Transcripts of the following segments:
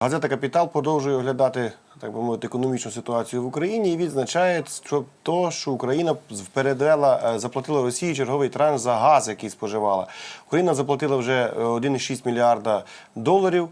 Газета Капітал продовжує оглядати так би мовити економічну ситуацію в Україні і відзначає, що то, що Україна передала, е, заплатила Росії черговий транш за газ, який споживала. Україна заплатила вже е, 1,6 мільярда доларів.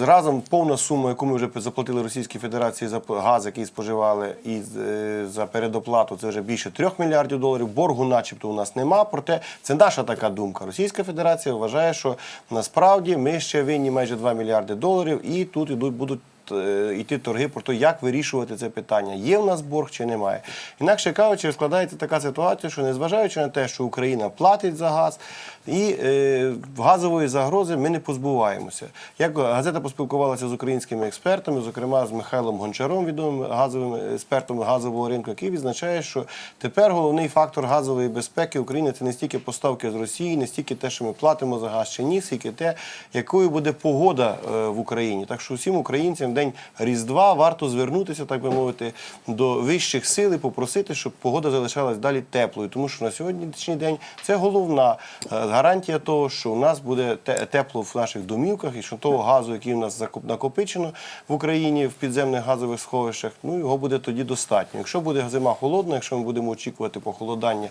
Разом повна сума, яку ми вже заплатили Російській Федерації за газ, який споживали, і е, за передоплату, це вже більше 3 мільярдів доларів. Боргу, начебто, у нас нема. Проте це наша така думка. Російська Федерація вважає, що насправді ми ще винні майже 2 мільярди доларів, і тут ідуть будуть. Е, Йти торги про те, як вирішувати це питання, є в нас борг чи немає. Інакше кажучи, складається така ситуація, що незважаючи на те, що Україна платить за газ, і е, газової загрози ми не позбуваємося. Як газета поспілкувалася з українськими експертами, зокрема з Михайлом Гончаром, відомим газовим експертом газового ринку, який відзначає, що тепер головний фактор газової безпеки України це не стільки поставки з Росії, не стільки те, що ми платимо за газ чи ні, скільки те, якою буде погода е, в Україні. Так що всім українцям день Різдва варто звернутися, так би мовити, до вищих сил і попросити, щоб погода залишалась далі теплою, тому що на сьогоднішній день це головна е, гарантія того, що у нас буде тепло в наших домівках і що того газу, який у нас накопичено в Україні в підземних газових сховищах, ну його буде тоді достатньо. Якщо буде зима холодна, якщо ми будемо очікувати похолодання,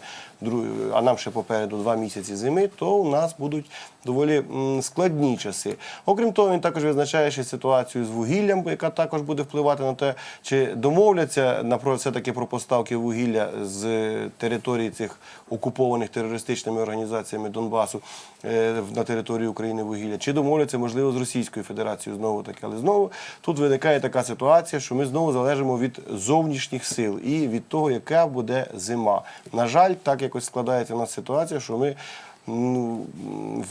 а нам ще попереду два місяці зими, то у нас будуть доволі складні часи. Окрім того, він також визначає ще ситуацію з вугіллям, яка також буде впливати на те, чи домовляться на про все таки про поставки вугілля з території цих окупованих терористичними організаціями Донбасу е, на території України вугілля, чи домовляться можливо з Російською Федерацією знову таки. Але знову тут виникає така ситуація, що ми знову залежимо від зовнішніх сил і від того, яка буде зима. На жаль, так якось складається у нас ситуація, що ми ну,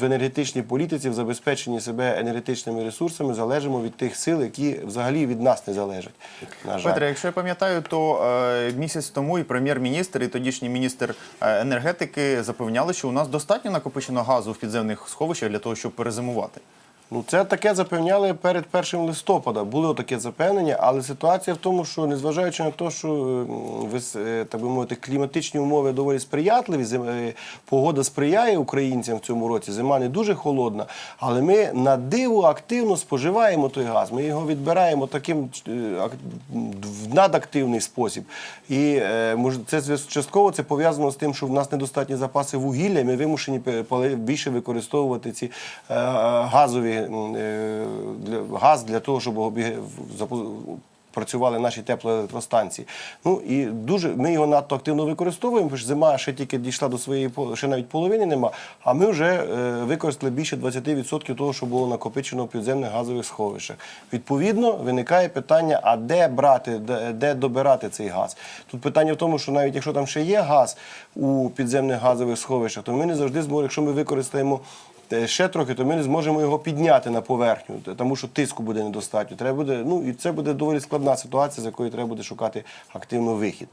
в енергетичній політиці, в забезпеченні себе енергетичними ресурсами залежимо від тих сил, які взагалі від нас не залежать. На жаль. Петре, якщо я пам'ятаю, то е, місяць тому і прем'єр-міністр, і тодішній міністр е, енергетики запевняли, що у нас достатньо накопичено газу в підземних сховищах для того, щоб перезимувати. Ну, це таке запевняли перед 1 листопада. Було таке запевнення, але ситуація в тому, що незважаючи на те, що м, вис- е, так би мовити, кліматичні умови доволі сприятливі, зим- е, погода сприяє українцям в цьому році. Зима не дуже холодна, але ми на диво активно споживаємо той газ. Ми його відбираємо таким е, в надактивний спосіб. І е, мож- це частково це пов'язано з тим, що в нас недостатні запаси вугілля. Ми вимушені більше використовувати ці е, газові е, для, газ для того, щоб Працювали наші теплоелектростанції. Ну і дуже ми його надто активно використовуємо, бо ж зима ще тільки дійшла до своєї ще навіть половини нема. А ми вже е, використали більше 20% того, що було накопичено в підземних газових сховищах. Відповідно, виникає питання: а де брати, де, де добирати цей газ? Тут питання в тому, що навіть якщо там ще є газ у підземних газових сховищах, то ми не завжди зможемо, якщо ми використаємо. Ще трохи, то ми не зможемо його підняти на поверхню, тому що тиску буде недостатньо. Треба буде, ну і це буде доволі складна ситуація, з якої треба буде шукати активно вихід.